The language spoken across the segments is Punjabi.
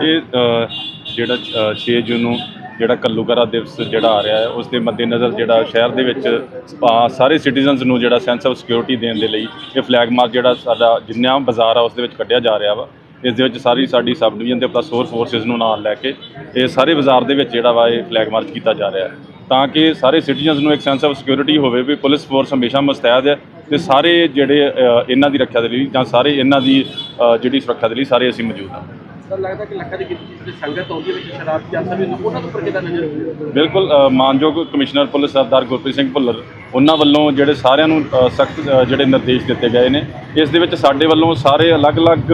ਇਹ ਜਿਹੜਾ ਅ, 6 ਜੂਨ ਨੂੰ ਜਿਹੜਾ ਕੱਲੂਕਰਾ ਦਿਵਸ ਜਿਹੜਾ ਆ ਰਿਹਾ ਹੈ ਉਸ ਦੇ ਮੱਦੇਨਜ਼ਰ ਜਿਹੜਾ ਸ਼ਹਿਰ ਦੇ ਵਿੱਚ ਸਾਰੇ ਸਿਟੀਜ਼ਨਸ ਨੂੰ ਜਿਹੜਾ ਸੈਂਸ ਆਫ ਸਿਕਿਉਰਿਟੀ ਦੇਣ ਦੇ ਲਈ ਇਹ ਫਲੈਗ ਮਾਰਚ ਜਿਹੜਾ ਸਾਡਾ ਜਿੰਨਾ ਬਾਜ਼ਾਰ ਆ ਉਸ ਦੇ ਵਿੱਚ ਕੱਢਿਆ ਜਾ ਰਿਹਾ ਵਾ। ਇਸ ਦੇ ਵਿੱਚ ਸਾਰੀ ਸਾਡੀ ਸਬ ਡਿਵੀਜ਼ਨ ਤੇ ਪਲੱਸ ਹੋਰ ਫੋਰਸਿਸ ਨੂੰ ਨਾਲ ਲੈ ਕੇ ਇਹ ਸਾਰੇ ਬਾਜ਼ਾਰ ਦੇ ਵਿੱਚ ਜਿਹੜਾ ਵਾ ਇਹ ਫਲੈਗ ਮਾਰਚ ਕੀਤਾ ਜਾ ਰਿਹਾ ਹੈ। ਤਾਂ ਕਿ ਸਾਰੇ ਸਿਟੀਜ਼ਨਸ ਨੂੰ ਇੱਕ ਸੈਂਸ ਆਫ ਸਿਕਿਉਰਿਟੀ ਹੋਵੇ ਵੀ ਪੁਲਿਸ ਫੋਰਸ ਹਮੇਸ਼ਾ ਮੁਸਤੈਦ ਹੈ ਤੇ ਸਾਰੇ ਜਿਹੜੇ ਇਹਨਾਂ ਦੀ ਰੱਖਿਆ ਦੇ ਲਈ ਜਾਂ ਸਾਰੇ ਇਹਨਾਂ ਦੀ ਜਿਹੜੀ ਸੁਰੱਖਿਆ ਦੇ ਲਈ ਸਾਰੇ ਅਸੀਂ ਮੌਜੂਦ ਹਾਂ। ਸਰ ਲੱਗਦਾ ਕਿ ਲੱਖਾਂ ਦੀ ਗਿਣਤੀ ਵਿੱਚ ਸੰਗਤ ਆਉਂਦੀ ਹੈ ਵਿੱਚ ਸ਼ਰਾਬ ਦੀ ਅਸਰ ਵੀ ਉਹਨਾਂ ਤੋਂ ਕਿਦਾਂ ਨਜ਼ਰ ਬਿਲਕੁਲ ਮਾਨਯੋਗ ਕਮਿਸ਼ਨਰ ਪੁਲਿਸ ਸਰਦਾਰ ਗੁਰਪ੍ਰੀਤ ਸਿੰਘ ਭੁੱਲਰ, ਉਹਨਾਂ ਵੱਲੋਂ ਜਿਹੜੇ ਸਾਰਿਆਂ ਨੂੰ ਸਖਤ ਜਿਹੜੇ ਨਿਰਦੇਸ਼ ਦਿੱਤੇ ਗਏ ਨੇ, ਇਸ ਦੇ ਵਿੱਚ ਸਾਡੇ ਵੱਲੋਂ ਸਾਰੇ ਅਲੱਗ-ਅਲੱਗ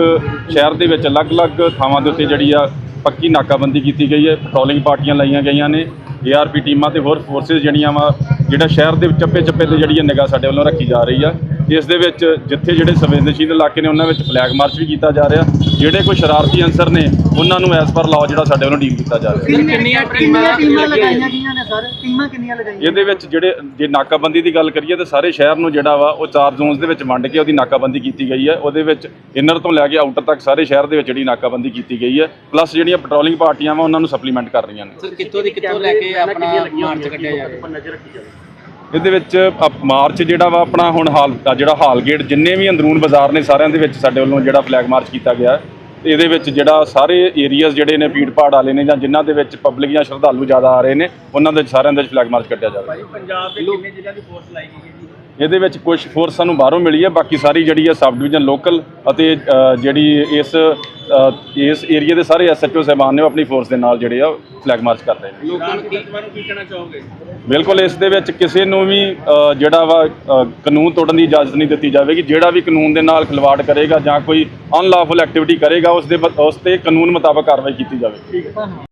ਸ਼ਹਿਰ ਦੇ ਵਿੱਚ ਅਲੱਗ-ਅਲੱਗ ਥਾਵਾਂ ਦੇ ਉੱਤੇ ਜਿਹੜੀ ਆ ਪੱਕੀ ਨਾਕਾਬੰਦੀ ਕੀਤੀ ਗਈ ਹੈ ਪੈਟਰੋਲਿੰਗ ਪਾਰਟੀਆਂ ਲਾਈਆਂ ਗਈਆਂ ਨੇ ਏਆਰਪੀ ਟੀਮਾਂ ਤੇ ਹੋਰ ਫੋਰਸਿਸ ਜਿਹੜੀਆਂ ਵਾ, ਜਿਹੜਾ ਸ਼ਹਿਰ ਦੇ ਚੱਪੇ-ਚੱਪੇ ਤੇ ਜਿਹੜੀ ਨਿਗਾਹ ਸਾਡੇ ਵੱਲੋਂ ਰੱਖੀ ਜਾ ਰਹੀ ਆ। ਇਸ ਦੇ ਵਿੱਚ ਜਿੱਥੇ ਜਿਹੜੇ ਸੰਵੇਦਨਸ਼ੀਲ ਇਲਾਕੇ ਨੇ ਉਹਨਾਂ ਵਿੱਚ ਫਲੈਗ ਮਾਰਚ ਵੀ ਕੀਤਾ ਜਾ ਰਿਹਾ। ਜਿਹੜੇ ਕੋਈ ਸ਼ਰਾਰਤੀ ਅਨਸਰ ਨੇ ਉਹਨਾਂ ਨੂੰ ਐਸ ਪਰ ਲਾਅ ਜਿਹੜਾ ਸਾਡੇ ਵੱਲੋਂ ਡੀਲ ਕੀਤਾ ਜਾ ਰਿਹਾ। ਕਿੰਨੀਆਂ ਟੀਮਾਂ ਲਗਾਈਆਂ ਗਈਆਂ ਨੇ ਸਰ? ਟੀਮਾਂ ਕਿੰਨੀਆਂ ਲਗਾਈਆਂ? ਇਹਦੇ ਵਿੱਚ ਜਿਹੜੇ ਜੇ ਨਾਕਾਬੰਦੀ ਦੀ ਗੱਲ ਕਰੀਏ ਤਾਂ ਸਾਰੇ ਸ਼ਹਿਰ ਨੂੰ ਜਿਹੜਾ ਵਾ ਉਹ ਚਾਰ ਜ਼ੋਨਸ ਦੇ ਵਿੱਚ ਵੰਡ ਕੇ ਉਹਦੀ ਨਾਕਾਬੰਦੀ ਕੀਤੀ ਗਈ ਹੈ। ਉਹਦੇ ਵਿੱਚ ਇਨਰ ਤੋਂ ਲੈ ਕੇ ਆਊਟਰ ਤੱਕ ਸਾਰੇ ਸ਼ਹਿਰ ਦੇ ਵਿੱਚ ਜਿਹੜੀ ਨਾਕਾਬੰਦੀ ਕੀਤੀ ਗਈ ਹੈ। ਪਲੱਸ ਜਿਹੜੀਆਂ ਪੈਟਰੋਲਿੰਗ ਪਾਰਟੀਆਂ ਵਾ ਉਹਨਾਂ ਨੂੰ ਸਪਲੀਮੈਂਟ ਕਰ ਰਹੀਆਂ ਨੇ। ਸਰ ਕਿੱਥੋਂ ਦੀ ਕਿੱਥੋਂ ਲੈ ਕੇ ਆਪਣਾ ਮਾਰਚ ਕੱਢਿਆ ਰੱਖੀ ਜਾਵੇ। ਇਹਦੇ ਵਿੱਚ ਅਪ- ਮਾਰਚ ਜਿਹੜਾ ਵਾ ਆਪਣਾ ਹੁਣ ਹਾਲ ਜਿਹੜਾ ਹਾਲ ਗੇਟ ਜਿੰਨੇ ਵੀ ਅੰਦਰੂਨ ਬਾਜ਼ਾਰ ਨੇ ਸਾਰਿਆਂ ਦੇ ਵਿੱਚ ਸਾਡੇ ਵੱਲੋਂ ਜਿਹੜਾ ਫਲੈਗ ਮਾਰਚ ਕੀਤਾ ਗਿਆ ਹੈ। ਇਹਦੇ ਵਿੱਚ ਜਿਹੜਾ ਸਾਰੇ ਏਰੀਆਜ਼ ਜਿਹੜੇ ਨੇ, ਭੀੜ ਭਾੜ ਵਾਲੇ ਨੇ ਜਾਂ ਜਿਨ੍ਹਾਂ ਦੇ ਵਿੱਚ ਪਬਲਿਕ ਜਾਂ ਸ਼ਰਧਾਲੂ ਜ਼ਿਆਦਾ ਆ ਰਹੇ ਨੇ, ਉਹਨਾਂ ਦੇ ਸਾਰਿਆਂ ਦੇ ਵਿੱਚ ਫਲੈਗ ਮਾਰਚ ਕੱਢਿਆ ਜਾਵੇ ਪੰਜਾਬ ਦੇ ਕਿੰਨੇ ਜ਼ਿਲ੍ਹਿਆਂ ਦੀ ਫੋਰਸ ਲਾਈ ਗਈ ਹੈ ਇਹਦੇ ਵਿੱਚ ਕੁਝ ਫੋਰਸ ਸਾਨੂੰ ਬਾਹਰੋਂ ਮਿਲੀ ਹੈ ਬਾਕੀ ਸਾਰੀ ਜਿਹੜੀ ਹੈ ਸਬ ਡਿਵੀਜ਼ਨ ਲੋਕਲ ਅਤੇ ਜਿਹੜੀ ਇਸ ਇਸ ਏਰੀਆ ਦੇ ਸਾਰੇ ਐਸਐਚਓ ਸਾਹਿਬਾਨ ਨੇ ਆਪਣੀ ਫੋਰਸ ਦੇ ਨਾਲ ਜਿਹੜੇ ਆ ਫਲੈਗ ਮਾਰਚ ਕਰ ਰਹੇ ਨੇ। ਲੋਕਾਂ ਨੂੰ ਕੀ ਕਹਿਣਾ ਚਾਹੋਗੇ? ਬਿਲਕੁਲ ਇਸ ਦੇ ਵਿੱਚ ਕਿਸੇ ਨੂੰ ਵੀ ਜਿਹੜਾ ਵਾ ਕਾਨੂੰਨ ਤੋੜਨ ਦੀ ਇਜਾਜ਼ਤ ਨਹੀਂ ਦਿੱਤੀ ਜਾਵੇਗੀ। ਜਿਹੜਾ ਵੀ ਕਾਨੂੰਨ ਦੇ ਨਾਲ ਖਿਲਵਾੜ ਕਰੇਗਾ ਜਾਂ ਕੋਈ ਅਨਲੌਫੁਲ ਐਕਟੀਵਿਟੀ ਕਰੇਗਾ ਉਸ ਦੇ ਉਸ ਤੇ ਕਾਨੂੰਨ ਮੁਤਾਬਕ ਕਾਰਵਾਈ ਕੀਤੀ ਜਾਵੇਗੀ।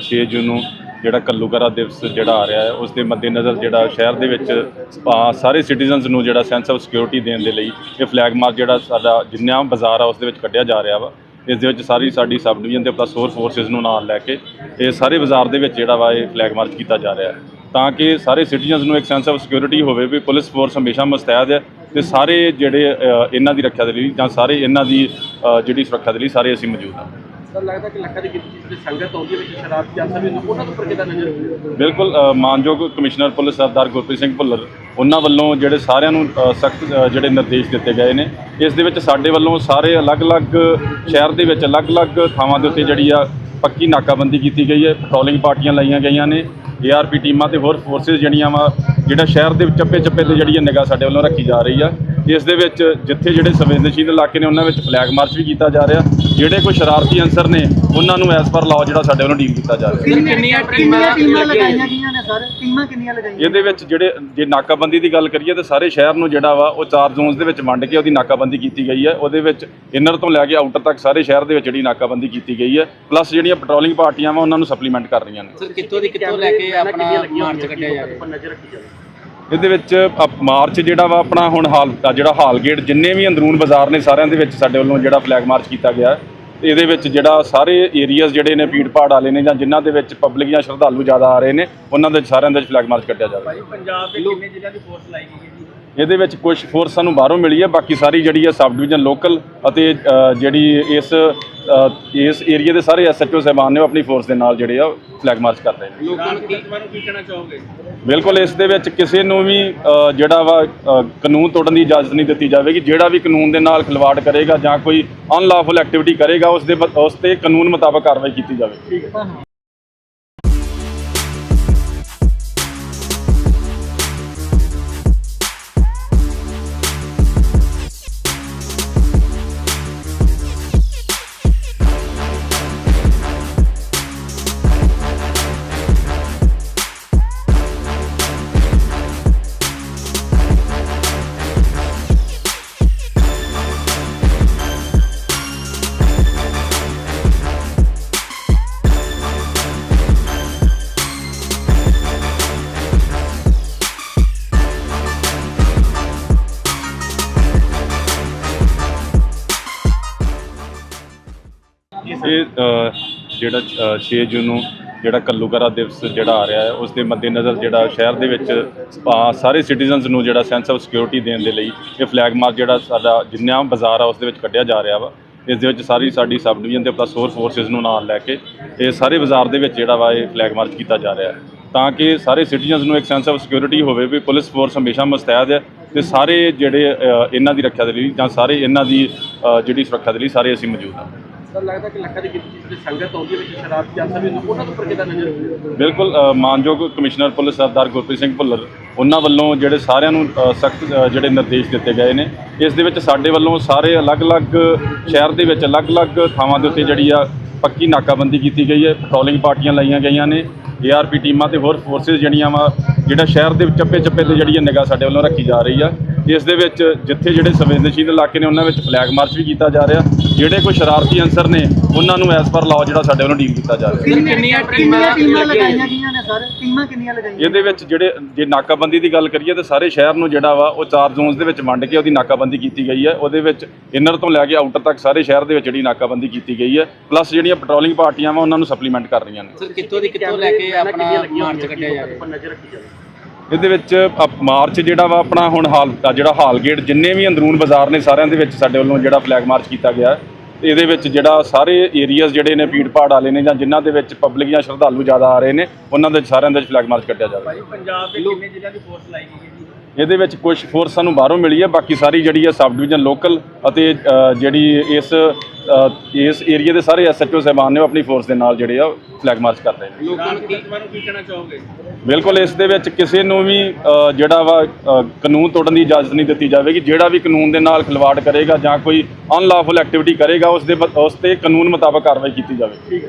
6 ਜੂਨ ਨੂੰ ਜਿਹੜਾ ਕੱਲੂਕਰਾ ਦਿਵਸ ਜਿਹੜਾ ਆ ਰਿਹਾ ਹੈ, ਉਸ ਦੇ ਮੱਦੇਨਜ਼ਰ ਜਿਹੜਾ ਸ਼ਹਿਰ ਦੇ ਵਿੱਚ ਸਾਰੇ ਸਿਟੀਜ਼ਨਸ ਨੂੰ ਜਿਹੜਾ ਸੈਂਸ ਆਫ ਸਿਕਿਉਰਿਟੀ ਦੇਣ ਦੇ ਲਈ ਇਹ ਫਲੈਗ ਮਾਰਚ ਜਿਹੜਾ ਸਾਡਾ ਜਿੰਨਾ ਬਾਜ਼ਾਰ ਆ, ਉਸ ਦੇ ਵਿੱਚ ਕੱਢਿਆ ਜਾ ਰਿਹਾ ਵਾ। ਇਸ ਦੇ ਵਿੱਚ ਸਾਰੀ ਸਾਡੀ ਸਬ ਡਿਵੀਜ਼ਨ ਤੇ ਪਲੱਸ ਹੋਰ ਫੋਰਸਿਸ ਨੂੰ ਨਾਲ ਲੈ ਕੇ ਇਹ ਸਾਰੇ ਬਾਜ਼ਾਰ ਦੇ ਵਿੱਚ ਜਿਹੜਾ ਵਾ ਇਹ ਫਲੈਗ ਮਾਰਚ ਕੀਤਾ ਜਾ ਰਿਹਾ ਹੈ। ਤਾਂ ਕਿ ਸਾਰੇ ਸਿਟੀਜ਼ਨਸ ਨੂੰ ਇੱਕ ਸੈਂਸ ਆਫ ਸਿਕਿਉਰਿਟੀ ਹੋਵੇ ਵੀ ਪੁਲਿਸ ਫੋਰਸ ਹਮੇਸ਼ਾ ਮੁਸਤੈਦ ਹੈ ਤੇ ਸਾਰੇ ਜਿਹੜੇ ਇਹਨਾਂ ਦੀ ਰੱਖਿਆ ਦੇ ਲਈ ਜਾਂ ਸਾਰੇ ਇਹਨਾਂ ਦੀ ਜਿਹੜੀ ਸੁਰੱਖਿਆ ਦੇ ਲਈ ਸਾਰੇ ਅਸੀਂ ਮੌਜੂਦ ਹਾਂ। ਸਰ ਲੱਗਦਾ ਕਿ ਲੱਖਾਂ ਦੀ ਗਿਣਤੀ ਵਿੱਚ ਸੰਗਤ ਆਉਂਦੀ ਹੈ ਵਿੱਚ ਸ਼ਰਾਬ ਦੀ ਅਸਰ ਵੀ ਉਹਨਾਂ ਉੱਪਰ ਕਿਦਾਂ ਨਜ਼ਰ ਬਿਲਕੁਲ ਮਾਨਯੋਗ ਕਮਿਸ਼ਨਰ ਪੁਲਿਸ ਸਰਦਾਰ ਗੁਰਪ੍ਰੀਤ ਸਿੰਘ ਭੁੱਲਰ, ਉਹਨਾਂ ਵੱਲੋਂ ਜਿਹੜੇ ਸਾਰਿਆਂ ਨੂੰ ਸਖਤ ਜਿਹੜੇ ਨਿਰਦੇਸ਼ ਦਿੱਤੇ ਗਏ ਨੇ, ਇਸ ਦੇ ਵਿੱਚ ਸਾਡੇ ਵੱਲੋਂ ਸਾਰੇ ਅਲੱਗ-ਅਲੱਗ ਸ਼ਹਿਰ ਦੇ ਵਿੱਚ ਅਲੱਗ-ਅਲੱਗ ਥਾਵਾਂ ਦੇ ਉੱਤੇ ਜਿਹੜੀ ਆ ਪੱਕੀ ਨਾਕਾਬੰਦੀ ਕੀਤੀ ਗਈ ਹੈ ਪੈਟਰੋਲਿੰਗ ਪਾਰਟੀਆਂ ਲਾਈਆਂ ਗਈਆਂ ਨੇ ਏਆਰਪੀ ਟੀਮਾਂ ਤੇ ਹੋਰ ਫੋਰਸਿਸ ਜਿਹੜੀਆਂ ਵਾ, ਜਿਹੜਾ ਸ਼ਹਿਰ ਦੇ ਚੱਪੇ-ਚੱਪੇ ਤੇ ਜਿਹੜੀ ਨਿਗਾਹ ਸਾਡੇ ਵੱਲੋਂ ਰੱਖੀ ਜਾ ਰਹੀ ਆ। ਇਸ ਦੇ ਵਿੱਚ ਜਿੱਥੇ ਜਿਹੜੇ ਸੰਵੇਦਨਸ਼ੀਲ ਇਲਾਕੇ ਨੇ ਉਹਨਾਂ ਵਿੱਚ ਫਲੈਗ ਮਾਰਚ ਵੀ ਕੀਤਾ ਜਾ ਰਿਹਾ। ਜਿਹੜੇ ਕੋਈ ਸ਼ਰਾਰਤੀ ਅਨਸਰ ਨੇ ਉਹਨਾਂ ਨੂੰ ਐਸ ਪਰ ਲਾਅ ਜਿਹੜਾ ਸਾਡੇ ਵੱਲੋਂ ਡੀਲ ਕੀਤਾ ਜਾ ਰਿਹਾ। ਕਿੰਨੀਆਂ ਟੀਮਾਂ ਲਗਾਈਆਂ ਗਈਆਂ ਨੇ ਸਰ? ਟੀਮਾਂ ਕਿੰਨੀਆਂ ਲਗਾਈਆਂ ਇਹਦੇ ਵਿੱਚ ਜਿਹੜੇ ਜੇ ਨਾਕਾਬੰਦੀ ਦੀ ਗੱਲ ਕਰੀਏ ਤਾਂ ਸਾਰੇ ਸ਼ਹਿਰ ਨੂੰ ਜਿਹੜਾ ਵਾ ਉਹ ਚਾਰ ਜ਼ੋਨਸ ਦੇ ਵਿੱਚ ਵੰਡ ਕੇ ਉਹਦੀ ਨਾਕਾਬੰਦੀ ਕੀਤੀ ਗਈ ਹੈ। ਉਹਦੇ ਵਿੱਚ ਇਨਰ ਤੋਂ ਲੈ ਕੇ ਆਊਟਰ ਤੱਕ ਸਾਰੇ ਸ਼ਹਿਰ ਦੇ ਵਿੱਚ ਜਿਹੜੀ ਨਾਕਾਬੰਦੀ ਕੀਤੀ ਗਈ ਹੈ। ਪਲੱਸ ਜਿਹੜੀਆਂ ਪੈਟਰੋਲਿੰਗ ਪਾਰਟੀਆਂ ਵਾ ਉਹਨਾਂ ਨੂੰ ਸਪਲੀਮੈਂਟ ਕਰ ਰਹੀਆਂ ਨੇ। ਸਰ ਕਿੱਥੋਂ ਦੀ ਕਿੱਥੋਂ ਲੈ ਕੇ ਆਪਣਾ ਮਾਰਚ ਕੱਢਿਆ ਰੱਖੀ ਜਾਵੇ। ਇਹਦੇ ਵਿੱਚ ਅਪ- ਮਾਰਚ ਜਿਹੜਾ ਵਾ ਆਪਣਾ ਹੁਣ ਹਾਲ ਜਿਹੜਾ ਹਾਲ ਗੇਟ ਜਿੰਨੇ ਵੀ ਅੰਦਰੂਨ ਬਾਜ਼ਾਰ ਨੇ ਸਾਰਿਆਂ ਦੇ ਵਿੱਚ ਸਾਡੇ ਵੱਲੋਂ ਜਿਹੜਾ ਫਲੈਗ ਮਾਰਚ ਕੀਤਾ ਗਿਆ ਹੈ। ਇਹਦੇ ਵਿੱਚ ਜਿਹੜਾ ਸਾਰੇ ਏਰੀਆਜ਼ ਜਿਹੜੇ ਨੇ, ਭੀੜ ਭਾੜ ਵਾਲੇ ਨੇ ਜਾਂ ਜਿਨ੍ਹਾਂ ਦੇ ਵਿੱਚ ਪਬਲਿਕ ਜਾਂ ਸ਼ਰਧਾਲੂ ਜ਼ਿਆਦਾ ਆ ਰਹੇ ਨੇ, ਉਹਨਾਂ ਦੇ ਸਾਰਿਆਂ ਦੇ ਵਿੱਚ ਫਲੈਗ ਮਾਰਚ ਕੱਢਿਆ ਜਾਵੇ ਪੰਜਾਬ ਦੇ ਕਿੰਨੇ ਜ਼ਿਲ੍ਹਿਆਂ ਦੀ ਫੋਰਸ ਲਾਈ ਗਈ ਹੈ ਇਹਦੇ ਵਿੱਚ ਕੁਝ ਫੋਰਸ ਸਾਨੂੰ ਬਾਹਰੋਂ ਮਿਲੀ ਹੈ ਬਾਕੀ ਸਾਰੀ ਜਿਹੜੀ ਹੈ ਸਬ ਡਿਵੀਜ਼ਨ ਲੋਕਲ ਅਤੇ ਜਿਹੜੀ ਇਸ ਇਸ ਏਰੀਆ ਦੇ ਸਾਰੇ ਐਸਐਚਓ ਸਾਹਿਬਾਨ ਨੇ ਆਪਣੀ ਫੋਰਸ ਦੇ ਨਾਲ ਜਿਹੜੇ ਆ ਫਲੈਗ ਮਾਰਚ ਕਰ ਰਹੇ ਨੇ। ਲੋਕਾਂ ਨੂੰ ਕੀ ਕਹਿਣਾ ਚਾਹੋਗੇ? ਬਿਲਕੁਲ ਇਸ ਦੇ ਵਿੱਚ ਕਿਸੇ ਨੂੰ ਵੀ ਜਿਹੜਾ ਵਾ ਕਾਨੂੰਨ ਤੋੜਨ ਦੀ ਇਜਾਜ਼ਤ ਨਹੀਂ ਦਿੱਤੀ ਜਾਵੇਗੀ। ਜਿਹੜਾ ਵੀ ਕਾਨੂੰਨ ਦੇ ਨਾਲ ਖਿਲਵਾੜ ਕਰੇਗਾ ਜਾਂ ਕੋਈ ਅਨਲੌਫੁਲ ਐਕਟੀਵਿਟੀ ਕਰੇਗਾ ਉਸ ਦੇ ਉਸ ਤੇ ਕਾਨੂੰਨ ਮੁਤਾਬਕ ਕਾਰਵਾਈ ਕੀਤੀ ਜਾਵੇਗੀ। ਜਿਹੜਾ 6 ਜੂਨ ਨੂੰ ਜਿਹੜਾ ਕੱਲੂਕਰਾ ਦਿਵਸ ਜਿਹੜਾ ਆ ਰਿਹਾ ਹੈ, ਉਸ ਦੇ ਮੱਦੇਨਜ਼ਰ ਜਿਹੜਾ ਸ਼ਹਿਰ ਦੇ ਵਿੱਚ ਸਾਰੇ ਸਿਟੀਜ਼ਨਸ ਨੂੰ ਜਿਹੜਾ ਸੈਂਸ ਆਫ ਸਿਕਿਉਰਿਟੀ ਦੇਣ ਦੇ ਲਈ ਇਹ ਫਲੈਗ ਮਾਰਚ ਜਿਹੜਾ ਸਾਡਾ ਜਿੰਨਾ ਬਾਜ਼ਾਰ ਆ, ਉਸ ਦੇ ਵਿੱਚ ਕੱਢਿਆ ਜਾ ਰਿਹਾ ਵਾ। ਇਸ ਦੇ ਵਿੱਚ ਸਾਰੀ ਸਾਡੀ ਸਬ ਡਿਵੀਜ਼ਨ ਤੇ ਪਲੱਸ ਹੋਰ ਫੋਰਸਿਸ ਨੂੰ ਨਾਲ ਲੈ ਕੇ ਇਹ ਸਾਰੇ ਬਾਜ਼ਾਰ ਦੇ ਵਿੱਚ ਜਿਹੜਾ ਵਾ ਇਹ ਫਲੈਗ ਮਾਰਚ ਕੀਤਾ ਜਾ ਰਿਹਾ ਹੈ। ਤਾਂ ਕਿ ਸਾਰੇ ਸਿਟੀਜ਼ਨਸ ਨੂੰ ਇੱਕ ਸੈਂਸ ਆਫ ਸਿਕਿਉਰਿਟੀ ਹੋਵੇ ਵੀ ਪੁਲਿਸ ਫੋਰਸ ਹਮੇਸ਼ਾ ਮੁਸਤੈਦ ਹੈ ਤੇ ਸਾਰੇ ਜਿਹੜੇ ਇਹਨਾਂ ਦੀ ਰੱਖਿਆ ਦੇ ਲਈ ਜਾਂ ਸਾਰੇ ਇਹਨਾਂ ਦੀ ਜਿਹੜੀ ਸੁਰੱਖਿਆ ਦੇ ਲਈ ਸਾਰੇ ਅਸੀਂ ਮੌਜੂਦ ਹਾਂ। ਸਰ ਲੱਗਦਾ ਕਿ ਲੱਖਾਂ ਦੀ ਗਿਣਤੀ ਵਿੱਚ ਸੰਗਤ ਆਉਂਦੀ ਹੈ ਵਿੱਚ ਸ਼ਰਾਬ ਦੀ ਅਸਰ ਵੀ ਉਹਨਾਂ ਦੇ ਕਿਦਾਂ ਨਜ਼ਰ ਬਿਲਕੁਲ ਮਾਨਯੋਗ ਕਮਿਸ਼ਨਰ ਪੁਲਿਸ ਸਰਦਾਰ ਗੁਰਪ੍ਰੀਤ ਸਿੰਘ ਭੁੱਲਰ, ਉਹਨਾਂ ਵੱਲੋਂ ਜਿਹੜੇ ਸਾਰਿਆਂ ਨੂੰ ਸਖਤ ਜਿਹੜੇ ਨਿਰਦੇਸ਼ ਦਿੱਤੇ ਗਏ ਨੇ, ਇਸ ਦੇ ਵਿੱਚ ਸਾਡੇ ਵੱਲੋਂ ਸਾਰੇ ਅਲੱਗ-ਅਲੱਗ ਸ਼ਹਿਰ ਦੇ ਵਿੱਚ ਅਲੱਗ-ਅਲੱਗ ਥਾਵਾਂ ਦੇ ਉੱਤੇ ਜਿਹੜੀ ਆ ਪੱਕੀ ਨਾਕਾਬੰਦੀ ਕੀਤੀ ਗਈ ਹੈ ਪੈਟਰੋਲਿੰਗ ਪਾਰਟੀਆਂ ਲਾਈਆਂ ਗਈਆਂ ਨੇ ਏਆਰਪੀ ਟੀਮਾਂ ਤੇ ਹੋਰ ਫੋਰਸਿਸ ਜਿਹੜੀਆਂ ਵਾ, ਜਿਹੜਾ ਸ਼ਹਿਰ ਦੇ ਚੱਪੇ ਚੱਪੇ ਤੇ ਜਿਹੜੀ ਨਿਗਾਹ ਸਾਡੇ ਵੱਲੋਂ ਰੱਖੀ ਜਾ ਰਹੀ ਆ। ਇਸ ਦੇ ਵਿੱਚ ਜਿੱਥੇ ਜਿਹੜੇ ਸੰਵੇਦਨਸ਼ੀਲ ਇਲਾਕੇ ਨੇ ਉਹਨਾਂ ਵਿੱਚ ਫਲੈਗ ਮਾਰਚ ਵੀ ਕੀਤਾ ਜਾ ਰਿਹਾ। ਜਿਹੜੇ ਕੋਈ ਸ਼ਰਾਰਤੀ ਅਨਸਰ ਨੇ ਉਹਨਾਂ ਨੂੰ ਐਸ ਪਰ ਲਾਅ ਜਿਹੜਾ ਸਾਡੇ ਵੱਲੋਂ ਡੀਲ ਕੀਤਾ ਜਾ ਰਿਹਾ। ਕਿੰਨੀਆਂ ਟੀਮਾਂ ਲਗਾਈਆਂ ਗਈਆਂ ਨੇ ਸਰ? ਟੀਮਾਂ ਕਿੰਨੀਆਂ ਲਗਾਈਆਂ ਇਹਦੇ ਵਿੱਚ ਜਿਹੜੇ ਜੇ ਨਾਕਾਬੰਦੀ ਦੀ ਗੱਲ ਕਰੀਏ ਤਾਂ ਸਾਰੇ ਸ਼ਹਿਰ ਨੂੰ ਜਿਹੜਾ ਵਾ ਉਹ ਚਾਰ ਜ਼ੋਨਸ ਦੇ ਵਿੱਚ ਵੰਡ ਕੇ ਉਹਦੀ ਨਾਕਾਬੰਦੀ ਕੀਤੀ ਗਈ ਹੈ। ਉਹਦੇ ਵਿੱਚ ਇਨਰ ਤੋਂ ਲੈ ਕੇ ਆਊਟਰ ਤੱਕ ਸਾਰੇ ਸ਼ਹਿਰ ਦੇ ਵਿੱਚ ਜਿਹੜੀ ਨਾਕਾਬੰਦੀ ਕੀਤੀ ਗਈ ਹੈ। ਪਲੱਸ ਜਿਹੜੀਆਂ ਪੈਟਰੋਲਿੰਗ ਪਾਰਟੀਆਂ ਵਾ ਉਹਨਾਂ ਨੂੰ ਸਪਲੀਮੈਂਟ ਕਰ ਰਹੀਆਂ ਨੇ। ਸਰ ਕਿੱਥੋਂ ਦੀ ਕਿੱਥੋਂ ਲੈ ਕੇ ਆਪਣਾ ਮਾਰਚ ਕੱਢਿਆ ਰੱਖੀ ਜਾਵੇ। ਇਹਦੇ ਵਿੱਚ ਅਪ- ਮਾਰਚ ਜਿਹੜਾ ਵਾ ਆਪਣਾ ਹੁਣ ਹਾਲ ਜਿਹੜਾ ਹਾਲ ਗੇਟ ਜਿੰਨੇ ਵੀ ਅੰਦਰੂਨ ਬਾਜ਼ਾਰ ਨੇ ਸਾਰਿਆਂ ਦੇ ਵਿੱਚ ਸਾਡੇ ਵੱਲੋਂ ਜਿਹੜਾ ਫਲੈਗ ਮਾਰਚ ਕੀਤਾ ਗਿਆ ਹੈ। ਇਹਦੇ ਵਿੱਚ ਜਿਹੜਾ ਸਾਰੇ ਏਰੀਆਜ਼ ਜਿਹੜੇ ਨੇ, ਭੀੜ ਭਾੜ ਵਾਲੇ ਨੇ ਜਾਂ ਜਿਨ੍ਹਾਂ ਦੇ ਵਿੱਚ ਪਬਲਿਕ ਜਾਂ ਸ਼ਰਧਾਲੂ ਜ਼ਿਆਦਾ ਆ ਰਹੇ ਨੇ, ਉਹਨਾਂ ਦੇ ਸਾਰਿਆਂ ਦੇ ਫਲੈਗ ਮਾਰਚ ਕੱਢਿਆ ਜਾਵੇ ਪੰਜਾਬ ਦੇ ਕਿੰਨੇ ਜ਼ਿਲ੍ਹਿਆਂ ਦੀ ਫੋਰਸ ਲਾਈ ਗਈ ਹੈ ਇਹਦੇ ਵਿੱਚ ਕੁਝ ਫੋਰਸ ਸਾਨੂੰ ਬਾਹਰੋਂ ਮਿਲੀ ਹੈ ਬਾਕੀ ਸਾਰੀ ਜਿਹੜੀ ਹੈ ਸਬ ਡਿਵੀਜ਼ਨ ਲੋਕਲ ਅਤੇ ਜਿਹੜੀ ਇਸ ਇਸ ਏਰੀਆ ਦੇ ਸਾਰੇ ਐਸਐਚਓ ਸਾਹਿਬਾਨ ਨੇ ਆਪਣੀ ਫੋਰਸ ਦੇ ਨਾਲ ਜਿਹੜੇ ਆ ਫਲੈਗ ਮਾਰਚ ਕਰ ਰਹੇ ਨੇ। ਲੋਕਾਂ ਨੂੰ ਕੀ ਕਹਿਣਾ ਚਾਹੋਗੇ? ਬਿਲਕੁਲ ਇਸ ਦੇ ਵਿੱਚ ਕਿਸੇ ਨੂੰ ਵੀ ਜਿਹੜਾ ਵਾ ਕਾਨੂੰਨ ਤੋੜਨ ਦੀ ਇਜਾਜ਼ਤ ਨਹੀਂ ਦਿੱਤੀ ਜਾਵੇਗੀ। ਜਿਹੜਾ ਵੀ ਕਾਨੂੰਨ ਦੇ ਨਾਲ ਖਿਲਵਾੜ ਕਰੇਗਾ ਜਾਂ ਕੋਈ ਅਨਲੌਫੁਲ ਐਕਟੀਵਿਟੀ ਕਰੇਗਾ ਉਸ ਦੇ ਉਸ ਤੇ ਕਾਨੂੰਨ ਮੁਤਾਬਕ ਕਾਰਵਾਈ ਕੀਤੀ ਜਾਵੇਗੀ।